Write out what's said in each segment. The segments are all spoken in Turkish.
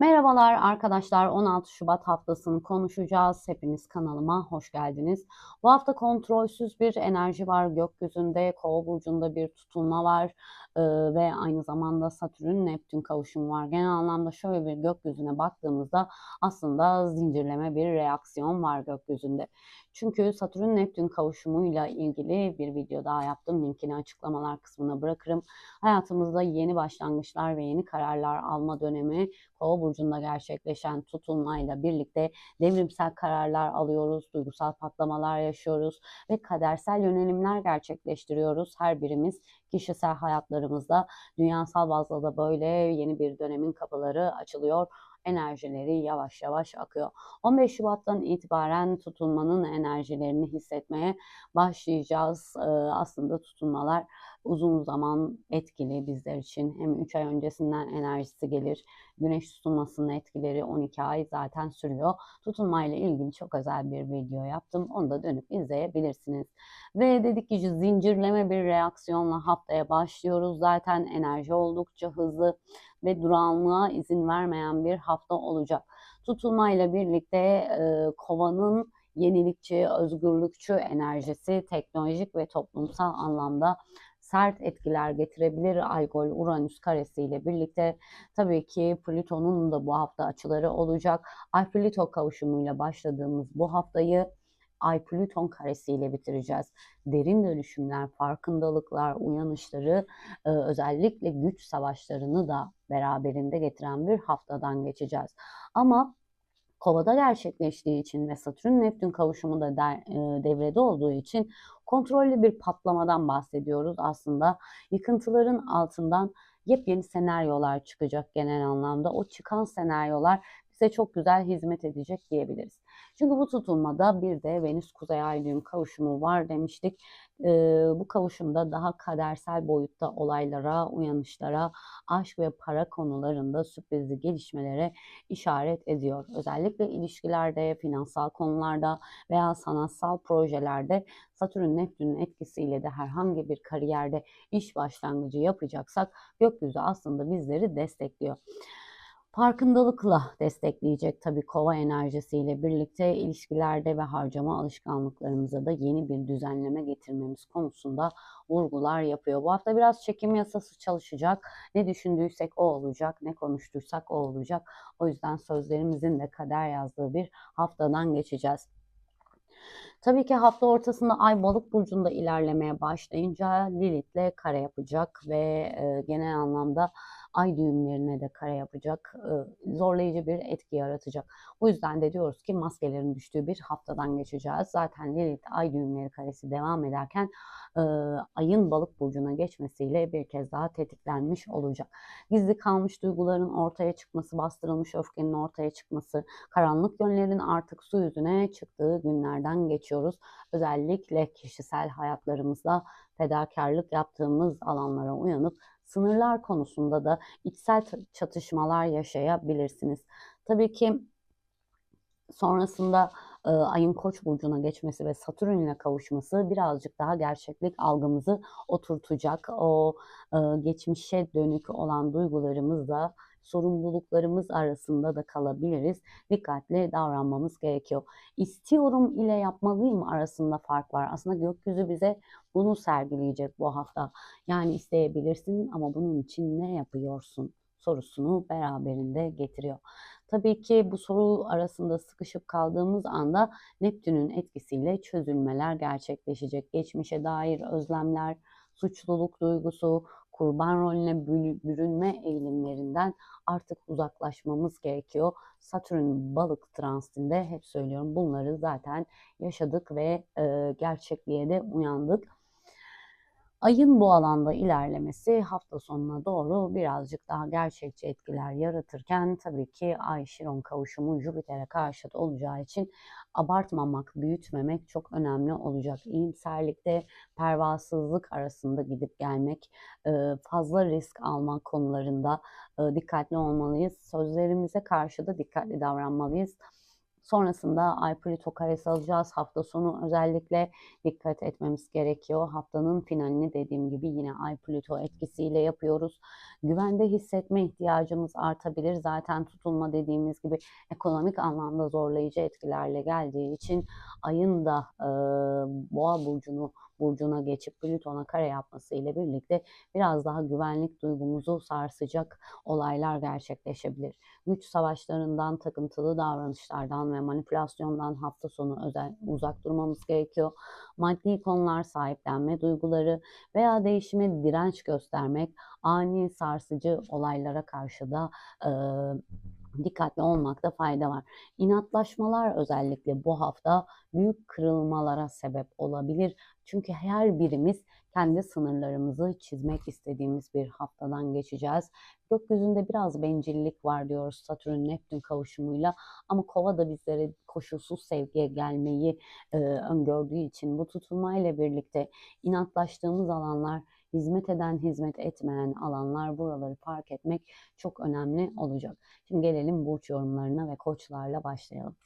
Merhabalar arkadaşlar 16 Şubat haftasını konuşacağız. Hepiniz kanalıma hoş geldiniz. Bu hafta kontrolsüz bir enerji var gökyüzünde. Kova burcunda bir tutulma var ee, ve aynı zamanda Satürn Neptün kavuşumu var. Genel anlamda şöyle bir gökyüzüne baktığımızda aslında zincirleme bir reaksiyon var gökyüzünde. Çünkü Satürn Neptün kavuşumuyla ilgili bir video daha yaptım. Linkini açıklamalar kısmına bırakırım. Hayatımızda yeni başlangıçlar ve yeni kararlar alma dönemi Kova burcunda gerçekleşen tutulmayla birlikte devrimsel kararlar alıyoruz, duygusal patlamalar yaşıyoruz ve kadersel yönelimler gerçekleştiriyoruz. Her birimiz kişisel hayatlarımızda dünyasal bazda da böyle yeni bir dönemin kapıları açılıyor enerjileri yavaş yavaş akıyor. 15 Şubat'tan itibaren tutulmanın enerjilerini hissetmeye başlayacağız. Ee, aslında tutulmalar uzun zaman etkili bizler için. Hem 3 ay öncesinden enerjisi gelir. Güneş tutulmasının etkileri 12 ay zaten sürüyor. Tutulmayla ilgili çok özel bir video yaptım. Onu da dönüp izleyebilirsiniz. Ve dedik ki zincirleme bir reaksiyonla haftaya başlıyoruz. Zaten enerji oldukça hızlı ve durağanlığa izin vermeyen bir hafta olacak. Tutulmayla birlikte e, kovanın yenilikçi, özgürlükçü enerjisi teknolojik ve toplumsal anlamda sert etkiler getirebilir Algol Uranüs karesiyle birlikte. Tabii ki Plüton'un da bu hafta açıları olacak. Ay Plüto kavuşumuyla başladığımız bu haftayı Ay Plüton karesiyle bitireceğiz. Derin dönüşümler, farkındalıklar, uyanışları, e, özellikle güç savaşlarını da beraberinde getiren bir haftadan geçeceğiz. Ama Kovada gerçekleştiği için ve Satürn Neptün kavuşumu da de, e, devrede olduğu için kontrollü bir patlamadan bahsediyoruz. Aslında yıkıntıların altından yepyeni senaryolar çıkacak genel anlamda. O çıkan senaryolar bize çok güzel hizmet edecek diyebiliriz. Çünkü bu tutulmada bir de Venüs Kuzey Ay kavuşumu var demiştik. Ee, bu kavuşumda daha kadersel boyutta olaylara, uyanışlara, aşk ve para konularında sürprizli gelişmelere işaret ediyor. Özellikle ilişkilerde, finansal konularda veya sanatsal projelerde Satürn Neptün'ün etkisiyle de herhangi bir kariyerde iş başlangıcı yapacaksak gökyüzü aslında bizleri destekliyor farkındalıkla destekleyecek tabii kova enerjisiyle birlikte ilişkilerde ve harcama alışkanlıklarımıza da yeni bir düzenleme getirmemiz konusunda vurgular yapıyor. Bu hafta biraz çekim yasası çalışacak. Ne düşündüysek o olacak, ne konuştuysak o olacak. O yüzden sözlerimizin de kader yazdığı bir haftadan geçeceğiz. Tabii ki hafta ortasında Ay Balık burcunda ilerlemeye başlayınca Lilith'le kare yapacak ve e, genel anlamda ay düğümlerine de kare yapacak, zorlayıcı bir etki yaratacak. Bu yüzden de diyoruz ki maskelerin düştüğü bir haftadan geçeceğiz. Zaten Lilith ay düğümleri karesi devam ederken ayın balık burcuna geçmesiyle bir kez daha tetiklenmiş olacak. Gizli kalmış duyguların ortaya çıkması, bastırılmış öfkenin ortaya çıkması, karanlık yönlerin artık su yüzüne çıktığı günlerden geçiyoruz. Özellikle kişisel hayatlarımızda fedakarlık yaptığımız alanlara uyanıp sınırlar konusunda da içsel çatışmalar yaşayabilirsiniz. Tabii ki sonrasında e, ayın koç burcuna geçmesi ve Satürn ile kavuşması birazcık daha gerçeklik algımızı oturtacak. O e, geçmişe dönük olan duygularımızla sorumluluklarımız arasında da kalabiliriz. Dikkatli davranmamız gerekiyor. İstiyorum ile yapmalıyım arasında fark var. Aslında gökyüzü bize bunu sergileyecek bu hafta. Yani isteyebilirsin ama bunun için ne yapıyorsun? sorusunu beraberinde getiriyor. Tabii ki bu soru arasında sıkışıp kaldığımız anda Neptün'ün etkisiyle çözülmeler gerçekleşecek. Geçmişe dair özlemler, suçluluk duygusu, kurban rolüne bürünme eğilimlerinden artık uzaklaşmamız gerekiyor. Satürn balık transitinde hep söylüyorum bunları zaten yaşadık ve e, gerçekliğe de uyandık. Ayın bu alanda ilerlemesi hafta sonuna doğru birazcık daha gerçekçi etkiler yaratırken tabii ki Ay Şiron kavuşumu Jüpiter'e karşıt olacağı için abartmamak, büyütmemek çok önemli olacak. İyimserlikte pervasızlık arasında gidip gelmek, fazla risk almak konularında dikkatli olmalıyız. Sözlerimize karşı da dikkatli davranmalıyız Sonrasında Ay Plüto karesi alacağız. Hafta sonu özellikle dikkat etmemiz gerekiyor. Haftanın finalini dediğim gibi yine Ay Plüto etkisiyle yapıyoruz. Güvende hissetme ihtiyacımız artabilir. Zaten tutulma dediğimiz gibi ekonomik anlamda zorlayıcı etkilerle geldiği için ayın da e, boğa burcunu burcuna geçip Plüton'a kare yapması ile birlikte biraz daha güvenlik duygumuzu sarsacak olaylar gerçekleşebilir. Güç savaşlarından, takıntılı davranışlardan ve manipülasyondan hafta sonu özel uzak durmamız gerekiyor. Maddi konular sahiplenme duyguları veya değişime direnç göstermek ani sarsıcı olaylara karşı da e, dikkatli olmakta fayda var. İnatlaşmalar özellikle bu hafta büyük kırılmalara sebep olabilir. Çünkü her birimiz kendi sınırlarımızı çizmek istediğimiz bir haftadan geçeceğiz. Gökyüzünde biraz bencillik var diyoruz Satürn Neptün kavuşumuyla ama Kova da bizlere koşulsuz sevgiye gelmeyi e, öngördüğü için bu tutulmayla birlikte inatlaştığımız alanlar hizmet eden, hizmet etmeyen alanlar buraları fark etmek çok önemli olacak. Şimdi gelelim burç yorumlarına ve koçlarla başlayalım.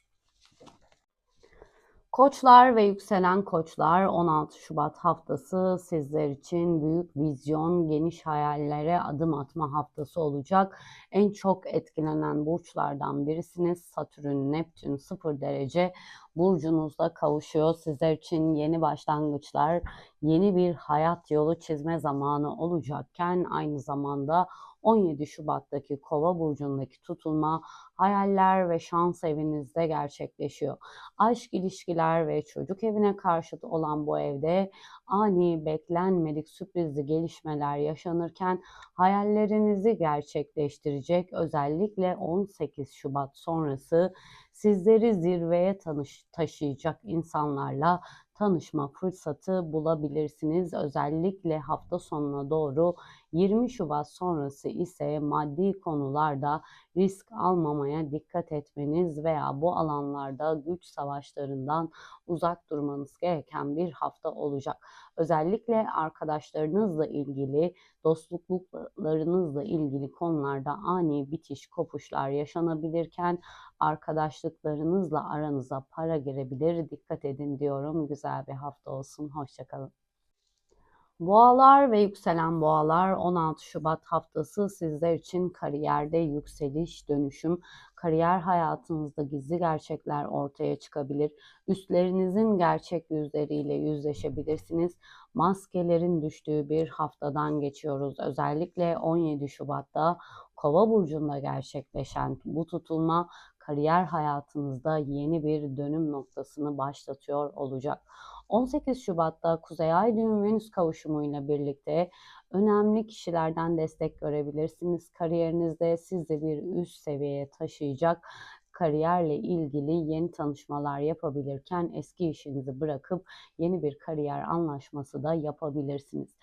Koçlar ve yükselen koçlar 16 Şubat haftası sizler için büyük vizyon, geniş hayallere adım atma haftası olacak. En çok etkilenen burçlardan birisiniz. Satürn, Neptün 0 derece burcunuzda kavuşuyor. Sizler için yeni başlangıçlar, yeni bir hayat yolu çizme zamanı olacakken aynı zamanda 17 Şubat'taki Kova burcundaki tutulma hayaller ve şans evinizde gerçekleşiyor. Aşk ilişkiler ve çocuk evine karşıt olan bu evde ani beklenmedik sürprizli gelişmeler yaşanırken hayallerinizi gerçekleştirecek özellikle 18 Şubat sonrası sizleri zirveye tanış, taşıyacak insanlarla tanışma fırsatı bulabilirsiniz. Özellikle hafta sonuna doğru 20 Şubat sonrası ise maddi konularda risk almamaya dikkat etmeniz veya bu alanlarda güç savaşlarından uzak durmanız gereken bir hafta olacak. Özellikle arkadaşlarınızla ilgili, dostluklarınızla ilgili konularda ani bitiş, kopuşlar yaşanabilirken arkadaşlıklarınızla aranıza para girebilir. Dikkat edin diyorum. Güzel bir hafta olsun. Hoşçakalın. Boğalar ve yükselen boğalar 16 Şubat haftası sizler için kariyerde yükseliş, dönüşüm, kariyer hayatınızda gizli gerçekler ortaya çıkabilir. Üstlerinizin gerçek yüzleriyle yüzleşebilirsiniz. Maskelerin düştüğü bir haftadan geçiyoruz. Özellikle 17 Şubat'ta Kova burcunda gerçekleşen bu tutulma kariyer hayatınızda yeni bir dönüm noktasını başlatıyor olacak. 18 Şubat'ta Kuzey Ay düğüm Venüs kavuşumuyla birlikte önemli kişilerden destek görebilirsiniz. Kariyerinizde sizi bir üst seviyeye taşıyacak kariyerle ilgili yeni tanışmalar yapabilirken eski işinizi bırakıp yeni bir kariyer anlaşması da yapabilirsiniz.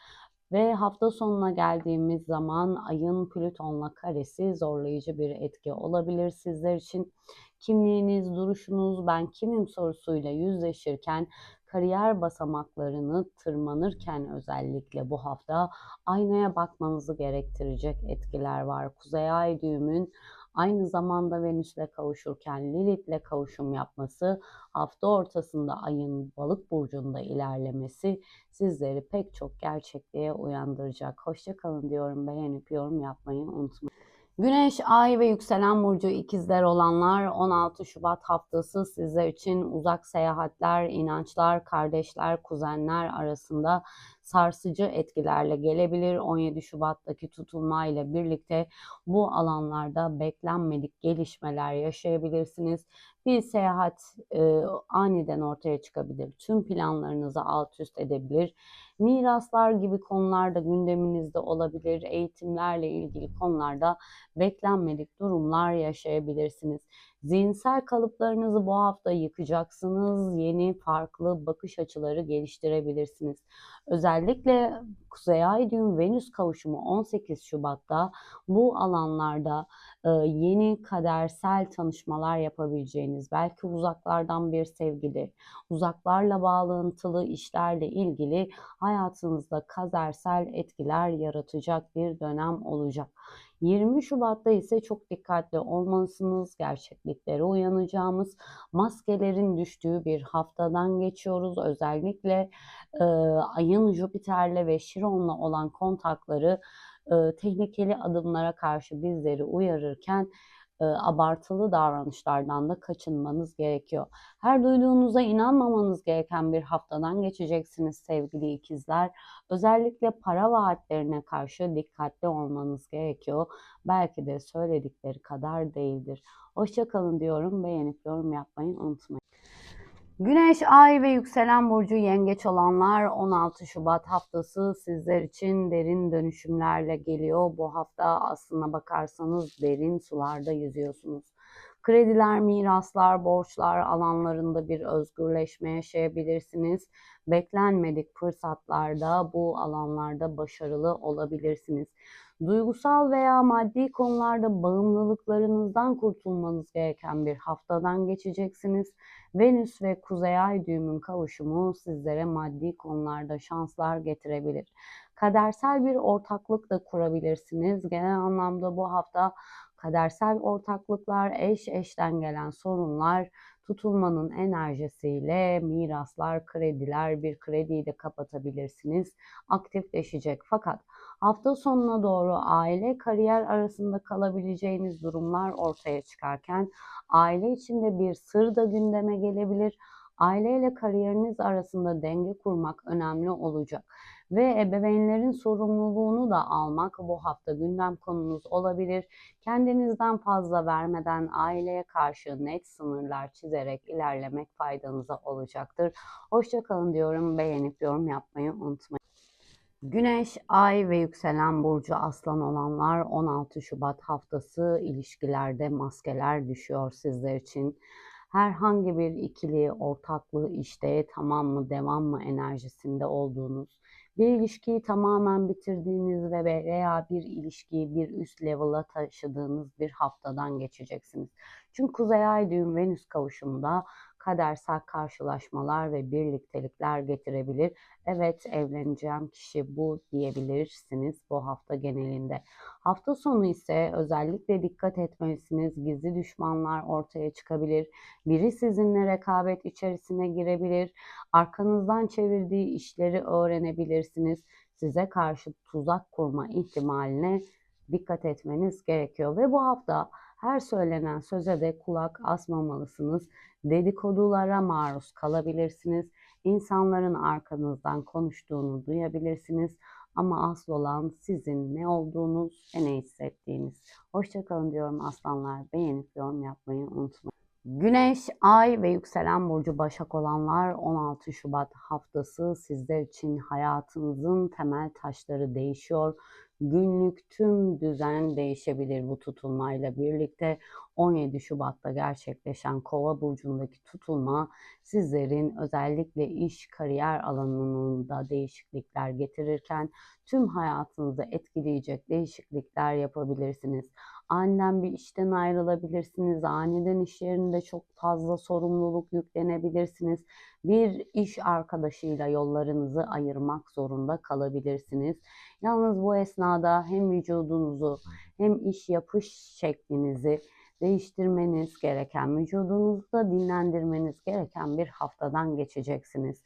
Ve hafta sonuna geldiğimiz zaman ayın Plüton'la karesi zorlayıcı bir etki olabilir sizler için. Kimliğiniz, duruşunuz, ben kimim sorusuyla yüzleşirken kariyer basamaklarını tırmanırken özellikle bu hafta aynaya bakmanızı gerektirecek etkiler var. Kuzey Ay düğümün aynı zamanda Venüs'le kavuşurken Lilith'le kavuşum yapması, hafta ortasında ayın balık burcunda ilerlemesi sizleri pek çok gerçekliğe uyandıracak. Hoşçakalın diyorum. Beğenip yorum yapmayı unutmayın. Güneş, Ay ve yükselen burcu ikizler olanlar 16 Şubat haftası sizler için uzak seyahatler, inançlar, kardeşler, kuzenler arasında sarsıcı etkilerle gelebilir. 17 Şubat'taki tutulma ile birlikte bu alanlarda beklenmedik gelişmeler yaşayabilirsiniz. Bir seyahat e, aniden ortaya çıkabilir. Tüm planlarınızı alt üst edebilir. Miraslar gibi konularda gündeminizde olabilir. Eğitimlerle ilgili konularda beklenmedik durumlar yaşayabilirsiniz. Zihinsel kalıplarınızı bu hafta yıkacaksınız. Yeni farklı bakış açıları geliştirebilirsiniz. Özellikle Kuzey Ay düğüm Venüs kavuşumu 18 Şubat'ta bu alanlarda e, yeni kadersel tanışmalar yapabileceğiniz, belki uzaklardan bir sevgili, uzaklarla bağlantılı işlerle ilgili hayatınızda kadersel etkiler yaratacak bir dönem olacak. 20 Şubat'ta ise çok dikkatli olmalısınız. Gerçekliklere uyanacağımız, maskelerin düştüğü bir haftadan geçiyoruz. Özellikle e, ayın Jüpiter'le ve Şiron'la olan kontakları e, tehlikeli adımlara karşı bizleri uyarırken abartılı davranışlardan da kaçınmanız gerekiyor. Her duyduğunuza inanmamanız gereken bir haftadan geçeceksiniz sevgili ikizler. Özellikle para vaatlerine karşı dikkatli olmanız gerekiyor. Belki de söyledikleri kadar değildir. Hoşçakalın diyorum. Beğenip yorum yapmayı unutmayın. Güneş, Ay ve yükselen burcu yengeç olanlar 16 Şubat haftası sizler için derin dönüşümlerle geliyor. Bu hafta aslına bakarsanız derin sularda yüzüyorsunuz. Krediler, miraslar, borçlar alanlarında bir özgürleşme yaşayabilirsiniz. Beklenmedik fırsatlarda bu alanlarda başarılı olabilirsiniz. Duygusal veya maddi konularda bağımlılıklarınızdan kurtulmanız gereken bir haftadan geçeceksiniz. Venüs ve Kuzey Ay düğümün kavuşumu sizlere maddi konularda şanslar getirebilir. Kadersel bir ortaklık da kurabilirsiniz. Genel anlamda bu hafta kadersel ortaklıklar, eş eşten gelen sorunlar, tutulmanın enerjisiyle miraslar, krediler, bir krediyi de kapatabilirsiniz. Aktifleşecek. Fakat hafta sonuna doğru aile, kariyer arasında kalabileceğiniz durumlar ortaya çıkarken aile içinde bir sır da gündeme gelebilir. Aileyle kariyeriniz arasında denge kurmak önemli olacak ve ebeveynlerin sorumluluğunu da almak bu hafta gündem konunuz olabilir. Kendinizden fazla vermeden aileye karşı net sınırlar çizerek ilerlemek faydanıza olacaktır. Hoşçakalın diyorum. Beğenip yorum yapmayı unutmayın. Güneş, Ay ve yükselen burcu Aslan olanlar 16 Şubat haftası ilişkilerde maskeler düşüyor sizler için. Herhangi bir ikili, ortaklığı işte tamam mı, devam mı enerjisinde olduğunuz, bir ilişkiyi tamamen bitirdiğiniz ve veya bir ilişkiyi bir üst level'a taşıdığınız bir haftadan geçeceksiniz. Çünkü Kuzey Ay düğüm Venüs kavuşumunda kadersel karşılaşmalar ve birliktelikler getirebilir. Evet evleneceğim kişi bu diyebilirsiniz bu hafta genelinde. Hafta sonu ise özellikle dikkat etmelisiniz. Gizli düşmanlar ortaya çıkabilir. Biri sizinle rekabet içerisine girebilir. Arkanızdan çevirdiği işleri öğrenebilirsiniz. Size karşı tuzak kurma ihtimaline dikkat etmeniz gerekiyor. Ve bu hafta her söylenen söze de kulak asmamalısınız. Dedikodulara maruz kalabilirsiniz. İnsanların arkanızdan konuştuğunu duyabilirsiniz. Ama asıl olan sizin ne olduğunuz ve ne hissettiğiniz. Hoşçakalın diyorum aslanlar. Beğenip yorum yapmayı unutmayın. Güneş, Ay ve yükselen burcu Başak olanlar 16 Şubat haftası sizler için hayatınızın temel taşları değişiyor. Günlük tüm düzen değişebilir bu tutulmayla birlikte. 17 Şubat'ta gerçekleşen Kova burcundaki tutulma sizlerin özellikle iş kariyer alanında değişiklikler getirirken tüm hayatınızı etkileyecek değişiklikler yapabilirsiniz. Aniden bir işten ayrılabilirsiniz. Aniden iş yerinde çok fazla sorumluluk yüklenebilirsiniz. Bir iş arkadaşıyla yollarınızı ayırmak zorunda kalabilirsiniz. Yalnız bu esnada hem vücudunuzu hem iş yapış şeklinizi değiştirmeniz gereken, vücudunuzu da dinlendirmeniz gereken bir haftadan geçeceksiniz.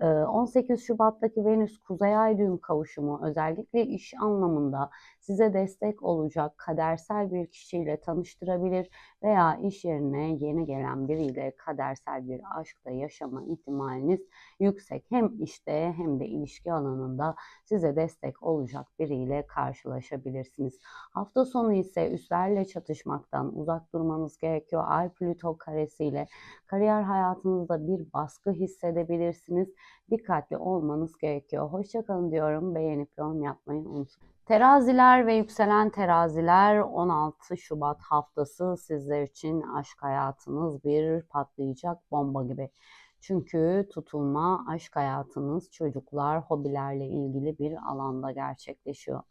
18 Şubat'taki Venüs Kuzey Ay düğüm kavuşumu özellikle iş anlamında size destek olacak kadersel bir kişiyle tanıştırabilir veya iş yerine yeni gelen biriyle kadersel bir aşkta yaşama ihtimaliniz yüksek. Hem işte hem de ilişki alanında size destek olacak biriyle karşılaşabilirsiniz. Hafta sonu ise üstlerle çatışmaktan uzak durmanız gerekiyor. Ay Plüto karesiyle kariyer hayatınızda bir baskı hissedebilirsiniz. Dikkatli olmanız gerekiyor. Hoşçakalın diyorum. Beğenip yorum yapmayı unutmayın. Teraziler ve yükselen teraziler 16 Şubat haftası sizler için aşk hayatınız bir patlayacak bomba gibi. Çünkü tutulma aşk hayatınız, çocuklar, hobilerle ilgili bir alanda gerçekleşiyor.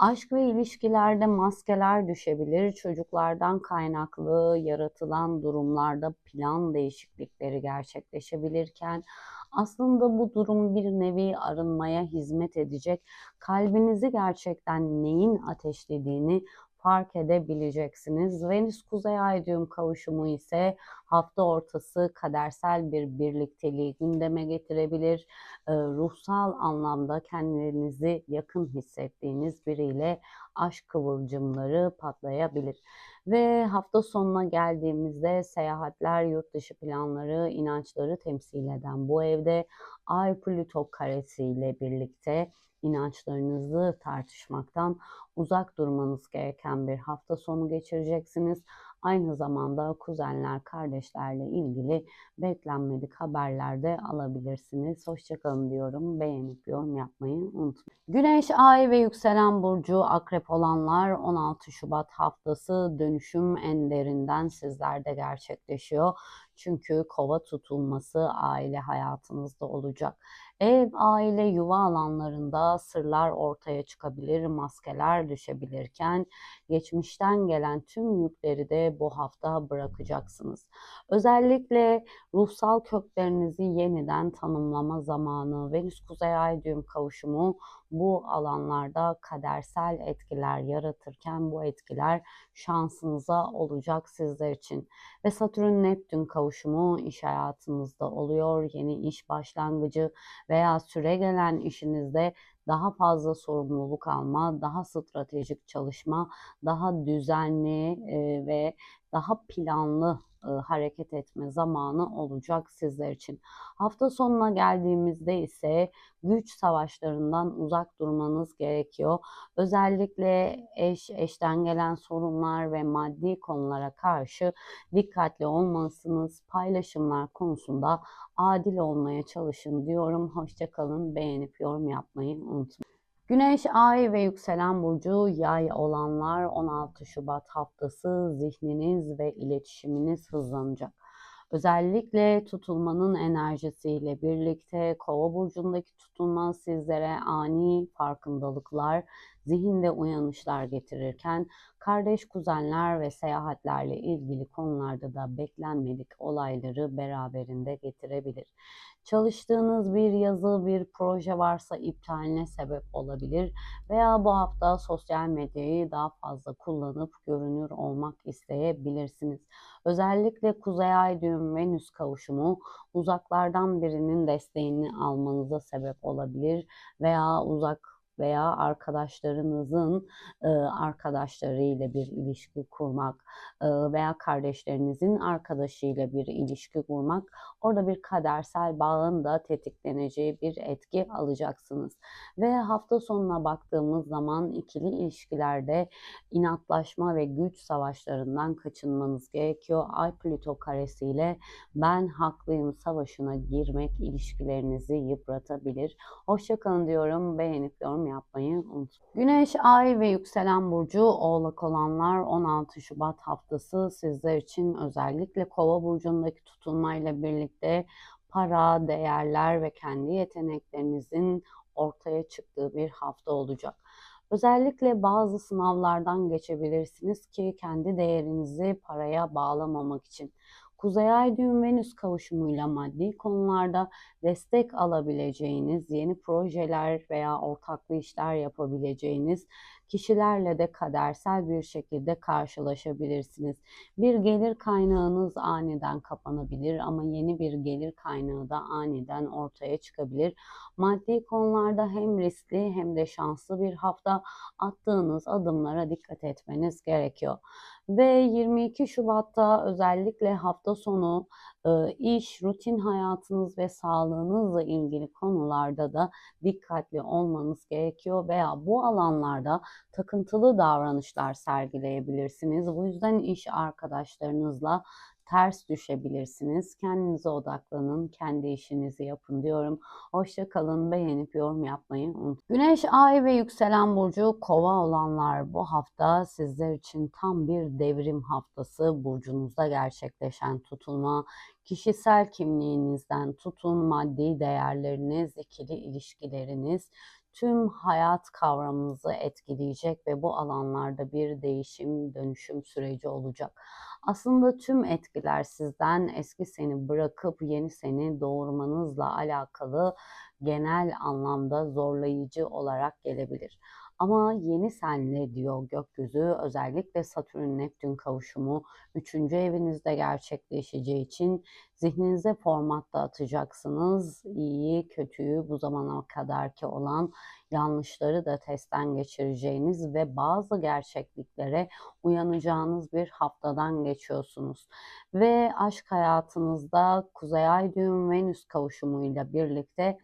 Aşk ve ilişkilerde maskeler düşebilir. Çocuklardan kaynaklı yaratılan durumlarda plan değişiklikleri gerçekleşebilirken aslında bu durum bir nevi arınmaya hizmet edecek. Kalbinizi gerçekten neyin ateşlediğini fark edebileceksiniz. Venüs Kuzey Ay düğüm kavuşumu ise hafta ortası kadersel bir birlikteliği gündeme getirebilir. E, ruhsal anlamda kendinizi yakın hissettiğiniz biriyle aşk kıvılcımları patlayabilir. Ve hafta sonuna geldiğimizde seyahatler, yurt dışı planları, inançları temsil eden bu evde Ay Plüto karesiyle birlikte inançlarınızı tartışmaktan uzak durmanız gereken bir hafta sonu geçireceksiniz. Aynı zamanda kuzenler, kardeşlerle ilgili beklenmedik haberler de alabilirsiniz. Hoşçakalın diyorum. Beğenip yorum yapmayı unutmayın. Güneş, Ay ve yükselen burcu akrep olanlar 16 Şubat haftası dönüşüm en derinden sizlerde gerçekleşiyor. Çünkü kova tutulması aile hayatınızda olacak. Ev, aile, yuva alanlarında sırlar ortaya çıkabilir, maskeler düşebilirken geçmişten gelen tüm yükleri de bu hafta bırakacaksınız. Özellikle ruhsal köklerinizi yeniden tanımlama zamanı Venüs Kuzey Ay düğüm kavuşumu bu alanlarda kadersel etkiler yaratırken bu etkiler şansınıza olacak sizler için. Ve Satürn Neptün kavuşumu iş hayatınızda oluyor. Yeni iş başlangıcı veya süre gelen işinizde daha fazla sorumluluk alma, daha stratejik çalışma, daha düzenli ve daha planlı hareket etme zamanı olacak sizler için. Hafta sonuna geldiğimizde ise güç savaşlarından uzak durmanız gerekiyor. Özellikle eş, eşten gelen sorunlar ve maddi konulara karşı dikkatli olmalısınız. Paylaşımlar konusunda adil olmaya çalışın diyorum. Hoşçakalın. Beğenip yorum yapmayı unutmayın. Güneş, Ay ve yükselen burcu yay olanlar 16 Şubat haftası zihniniz ve iletişiminiz hızlanacak. Özellikle tutulmanın enerjisiyle birlikte kova burcundaki tutulma sizlere ani farkındalıklar, zihinde uyanışlar getirirken kardeş kuzenler ve seyahatlerle ilgili konularda da beklenmedik olayları beraberinde getirebilir. Çalıştığınız bir yazı, bir proje varsa iptaline sebep olabilir veya bu hafta sosyal medyayı daha fazla kullanıp görünür olmak isteyebilirsiniz. Özellikle Kuzey Ay düğüm Venüs kavuşumu uzaklardan birinin desteğini almanıza sebep olabilir veya uzak veya arkadaşlarınızın e, arkadaşlarıyla bir ilişki kurmak veya kardeşlerinizin arkadaşıyla bir ilişki kurmak orada bir kadersel bağın da tetikleneceği bir etki alacaksınız. Ve hafta sonuna baktığımız zaman ikili ilişkilerde inatlaşma ve güç savaşlarından kaçınmanız gerekiyor. Ay Plüto karesiyle ben haklıyım savaşına girmek ilişkilerinizi yıpratabilir. Hoşçakalın diyorum. Beğenip yorum yapmayı unutmayın. Güneş, Ay ve yükselen burcu Oğlak olanlar 16 Şubat haftası sizler için özellikle Kova burcundaki tutulmayla birlikte para, değerler ve kendi yeteneklerinizin ortaya çıktığı bir hafta olacak. Özellikle bazı sınavlardan geçebilirsiniz ki kendi değerinizi paraya bağlamamak için. Kuzey Ay düğüm Venüs kavuşumuyla maddi konularda destek alabileceğiniz yeni projeler veya ortaklı işler yapabileceğiniz kişilerle de kadersel bir şekilde karşılaşabilirsiniz. Bir gelir kaynağınız aniden kapanabilir ama yeni bir gelir kaynağı da aniden ortaya çıkabilir. Maddi konularda hem riskli hem de şanslı bir hafta attığınız adımlara dikkat etmeniz gerekiyor. Ve 22 Şubat'ta özellikle hafta sonu iş, rutin hayatınız ve sağlığınızla ilgili konularda da dikkatli olmanız gerekiyor veya bu alanlarda takıntılı davranışlar sergileyebilirsiniz. Bu yüzden iş arkadaşlarınızla ters düşebilirsiniz. Kendinize odaklanın, kendi işinizi yapın diyorum. Hoşça kalın, beğenip yorum yapmayı unutmayın. Güneş, Ay ve yükselen burcu Kova olanlar bu hafta sizler için tam bir devrim haftası. Burcunuzda gerçekleşen tutulma, kişisel kimliğinizden tutun maddi değerleriniz, ikili ilişkileriniz, tüm hayat kavramınızı etkileyecek ve bu alanlarda bir değişim, dönüşüm süreci olacak. Aslında tüm etkiler sizden eski seni bırakıp yeni seni doğurmanızla alakalı genel anlamda zorlayıcı olarak gelebilir. Ama yeni sen ne diyor gökyüzü? Özellikle Satürn-Neptün kavuşumu 3. evinizde gerçekleşeceği için zihninize formatta atacaksınız. İyiyi, kötüyü, bu zamana kadarki olan yanlışları da testten geçireceğiniz ve bazı gerçekliklere uyanacağınız bir haftadan geçiyorsunuz. Ve aşk hayatınızda Kuzey Ay düğüm Venüs kavuşumuyla birlikte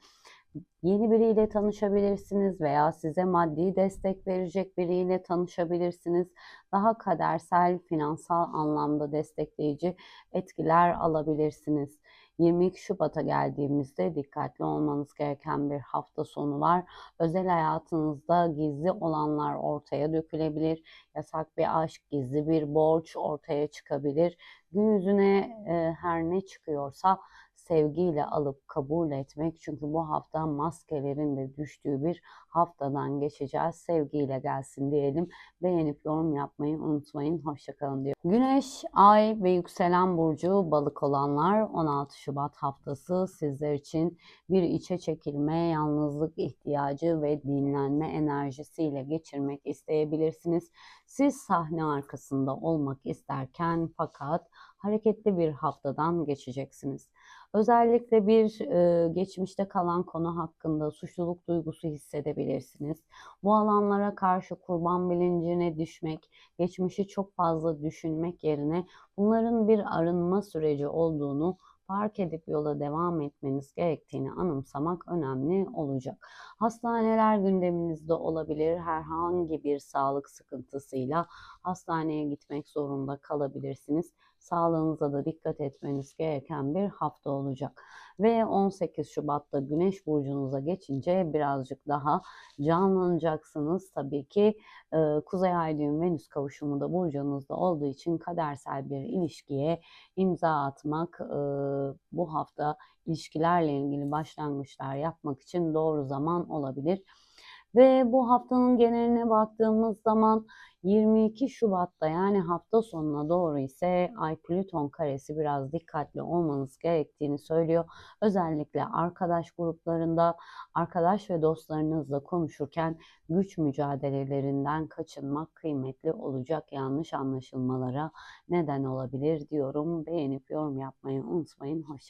yeni biriyle tanışabilirsiniz veya size maddi destek verecek biriyle tanışabilirsiniz. Daha kadersel, finansal anlamda destekleyici etkiler alabilirsiniz. 22 Şubat'a geldiğimizde dikkatli olmanız gereken bir hafta sonu var. Özel hayatınızda gizli olanlar ortaya dökülebilir. Yasak bir aşk, gizli bir borç ortaya çıkabilir. Gün yüzüne e, her ne çıkıyorsa sevgiyle alıp kabul etmek. Çünkü bu hafta maskelerin de düştüğü bir haftadan geçeceğiz. Sevgiyle gelsin diyelim. Beğenip yorum yapmayı unutmayın. Hoşçakalın diyor. Güneş, Ay ve yükselen burcu balık olanlar 16 Şubat haftası sizler için bir içe çekilme, yalnızlık ihtiyacı ve dinlenme enerjisiyle geçirmek isteyebilirsiniz. Siz sahne arkasında olmak isterken fakat hareketli bir haftadan geçeceksiniz. Özellikle bir e, geçmişte kalan konu hakkında suçluluk duygusu hissedebilirsiniz. Bu alanlara karşı kurban bilincine düşmek, geçmişi çok fazla düşünmek yerine bunların bir arınma süreci olduğunu fark edip yola devam etmeniz gerektiğini anımsamak önemli olacak. Hastaneler gündeminizde olabilir. Herhangi bir sağlık sıkıntısıyla hastaneye gitmek zorunda kalabilirsiniz. Sağlığınıza da dikkat etmeniz gereken bir hafta olacak. Ve 18 Şubat'ta Güneş burcunuza geçince birazcık daha canlanacaksınız. Tabii ki e, Kuzey Ay düğüm Venüs kavuşumu da burcunuzda olduğu için kadersel bir ilişkiye imza atmak e, bu hafta ilişkilerle ilgili başlangıçlar yapmak için doğru zaman olabilir. Ve bu haftanın geneline baktığımız zaman 22 Şubat'ta yani hafta sonuna doğru ise Ay Plüton karesi biraz dikkatli olmanız gerektiğini söylüyor. Özellikle arkadaş gruplarında arkadaş ve dostlarınızla konuşurken güç mücadelelerinden kaçınmak kıymetli olacak. Yanlış anlaşılmalara neden olabilir diyorum. Beğenip yorum yapmayı unutmayın. Hoşçakalın.